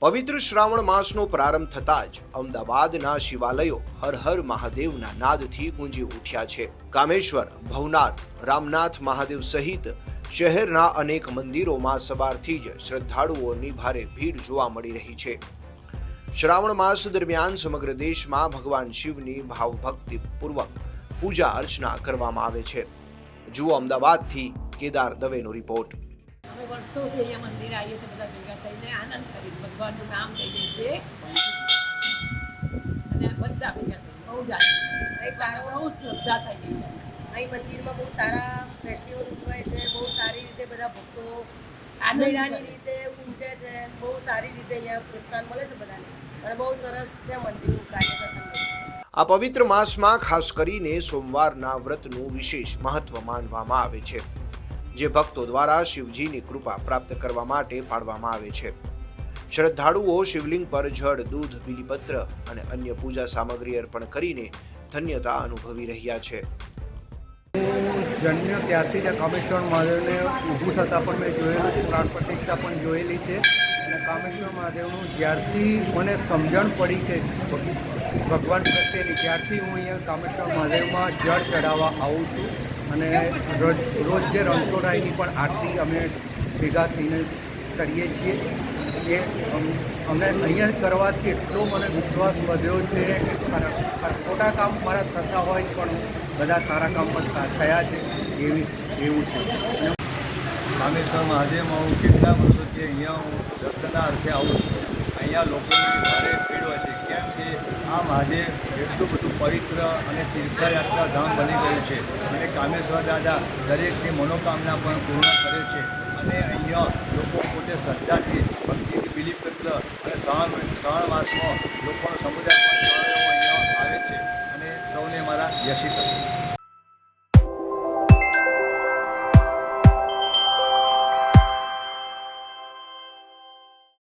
પવિત્ર શ્રાવણ માસનો પ્રારંભ થતાં જ અમદાવાદના શિવાલયો હર હર મહાદેવના નાદથી ગુંજી ઉઠ્યા છે. કામેશ્વર, ભવનાથ, રામનાથ મહાદેવ સહિત શહેરના અનેક મંદિરોમાં સવારથી જ શ્રદ્ધાળુઓની ભારે ભીડ જોવા મળી રહી છે. શ્રાવણ માસ દરમિયાન સમગ્ર દેશમાં ભગવાન શિવની ભાવભક્તિપૂર્વક પૂજા અર્ચના કરવામાં આવે છે. જુઓ અમદાવાદથી કેદાર દવેનો રિપોર્ટ. અમે વર્ષોથી અહીંયા મંદિર આવીએ છીએ બધા ભેગા થઈને આનંદ કરી ભગવાનનું નામ લઈએ છીએ અને બધા ભેગા થઈ બહુ જ આનંદ બહુ શ્રદ્ધા થઈ ગઈ છે. અહીં મંદિરમાં બહુ સારા ફેસ્ટિવલ ઉજવાય છે બહુ સારી રીતે બધા ભક્તો આનંદાની રીતે ઉમટે છે બહુ સારી રીતે અહીંયા પ્રોત્સાહન મળે છે બધાને. અને બહુ સરસ છે મંદિરનું કાર્યક્રમ. આ પવિત્ર માસમાં ખાસ કરીને સોમવારના વ્રતનું વિશેષ મહત્વ માનવામાં આવે છે. જે ભક્તો દ્વારા શિવજીની કૃપા પ્રાપ્ત કરવા માટે પાડવામાં આવે છે. શ્રદ્ધાળુઓ શિવલિંગ પર જળ, દૂધ, બીલીપત્ર અને અન્ય પૂજા સામગ્રી અર્પણ કરીને ધન્યતા અનુભવી રહ્યા છે. જન્મ્યો ત્યારથી જ કામેશ્વર મહાદેવને ઊભું થતાં પણ મેં જોયેલું છે, પ્રાણ પ્રતિષ્ઠા પણ જોયેલી છે. અને કામેશ્વર મહાદેવનું જ્યારથી મને સમજણ પડી છે, ભગવાન પ્રત્યેની, ત્યારથી હું અહીંયા કામેશ્વર મહાદેવમાં જળ ચડાવવા આવું છું. અને રોજ રોજ જે રણછોડાઈની પણ આરતી અમે ભેગા થઈને કરીએ છીએ એ અમ- અમને અહીંયા કરવાથી એટલો મને વિશ્વાસ વધ્યો છે કે ખોટા કામ મારા થતા હોય પણ બધા સારા કામ પણ થયા છે એવી, એવું છે. રામેશ્વર મહાદેવમાં હું કેટલા વર્ષોથી અહીંયા હું દર્શનના અર્થે આવું છું? અહીંયા લોકોની ભારે ભીડ હોય છે, કેમ કે આ મહાદેવ એટલું બધું પવિત્ર અને તીર્થયાત્રા ધામ બની ગયું છે. અને કામેશ્વર દાદા દરેકની મનોકામના પણ પૂર્ણ કરે છે. અને અહીંયા લોકો પોતે શ્રદ્ધાથી, ભક્તિથી બિલીપત્ર અને શ્રાવણ શ્રાવણ માસમાં લોકોનો સમુદાય પણ આવે છે. અને સૌને મારા યશી